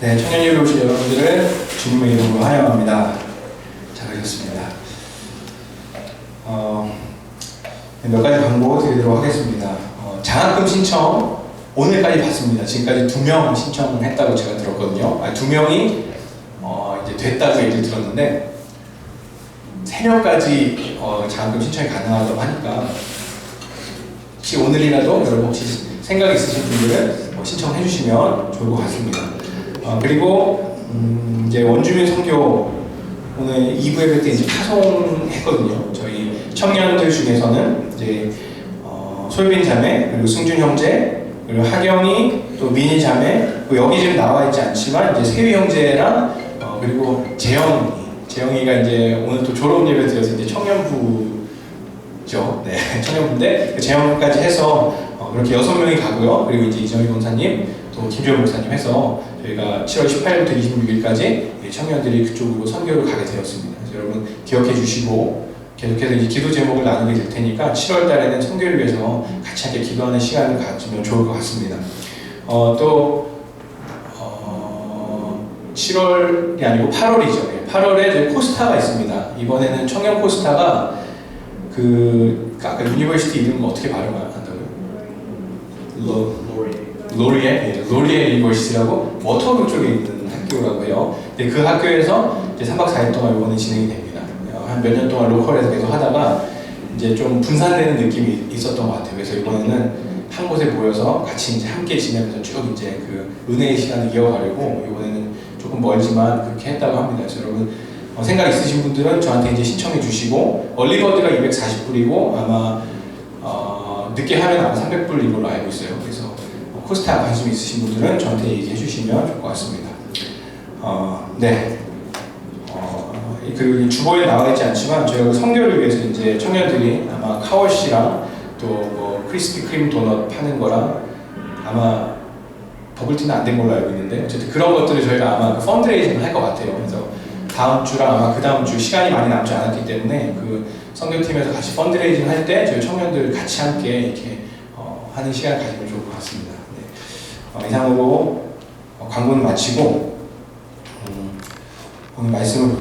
네, 청년예배 오신 여러분들을 주님의 이름으로 환영합니다. 잘하셨습니다. 어, 네, 몇 가지 광고 드리도록 하겠습니다. 어, 장학금 신청 오늘까지 받습니다. 지금까지 두 명 신청을 했다고 제가 들었거든요. 아, 두 명이 어, 이제 됐다고 얘기를 들었는데 세 명까지 어, 장학금 신청이 가능하다고 하니까 혹시 오늘이라도 여러분 혹시 생각 있으신 분들은 뭐 신청해 주시면 좋을 것 같습니다. 어, 그리고 음, 이제 원주민 선교 오늘 2부 예배 때 이제 파송했거든요. 저희 청년들 중에서는 이제 어, 솔빈 자매 그리고 승준 형제 그리고 하경이 또 민희 자매 그리고 여기 지금 나와 있지 않지만 이제 세위 형제랑 어, 그리고 재영이 재영이가 이제 오늘 또 졸업 예배 드려서 이제 청년부 죠. 네, 청년부인데 그 재영까지 해서 어, 그렇게 여섯 명이 가고요. 그리고 이제 이정희 목사님, 또 김주현 목사님 해서 저희가 7월 18일부터 26일까지 청년들이 그쪽으로 선교를 가게 되었습니다. 여러분 기억해 주시고 계속해서 이제 기도 제목을 나누게 될 테니까 7월 달에는 선교를 위해서 같이 함께 기도하는 시간을 가지면 좋을 것 같습니다. 어, 또 어, 7월이 아니고 8월이죠. 8월에 저희 포스타가 있습니다. 이번에는 청년 포스타가 그 아까 유니버시티 이름 어떻게 발음한다고요? 로 로리에 예, 로리에 유니버시티라고 워터루 쪽에 있는 학교라고 해요. 근데 그 학교에서 이제 3박 4일 동안 이번에 진행이 됩니다. 한 몇 년 동안 로컬에서 계속 하다가 이제 좀 분산되는 느낌이 있었던 것 같아요. 그래서 이번에는 한 곳에 모여서 같이 이제 함께 지내면서 쭉 이제 그 은혜의 시간을 이어가려고 이번에는 조금 멀지만 그렇게 했다고 합니다. 그래서 여러분 어, 생각 있으신 분들은 저한테 이제 신청해 주시고 얼리버드가 240불이고 아마 어, 늦게 하면 아마 300불인 걸로 알고 있어요. 그래서 어, 코스타 관심 있으신 분들은 저한테 얘기해 주시면 좋을 것 같습니다. 어, 네. 어, 그리고 이 주보에 나와 있지 않지만 저희가 그 성교를 위해서 이제 청년들이 아마 카월 씨랑 또뭐 크리스피 크림 도넛 파는 거랑 아마 버블티는 안 된 걸로 알고 있는데 어쨌든 그런 것들을 저희가 아마 그 펀드레이징을 할 것 같아요. 그래서 다음 주랑 아마 그 다음 주 시간이 많이 남지 않았기 때문에 그 선교팀에서 같이 펀드레이징 할 때 저희 청년들 같이 함께 이렇게 어, 하는 시간을 가지면 좋을 것 같습니다. 네. 어, 이상으로 어, 광고는 마치고 음, 오늘 말씀을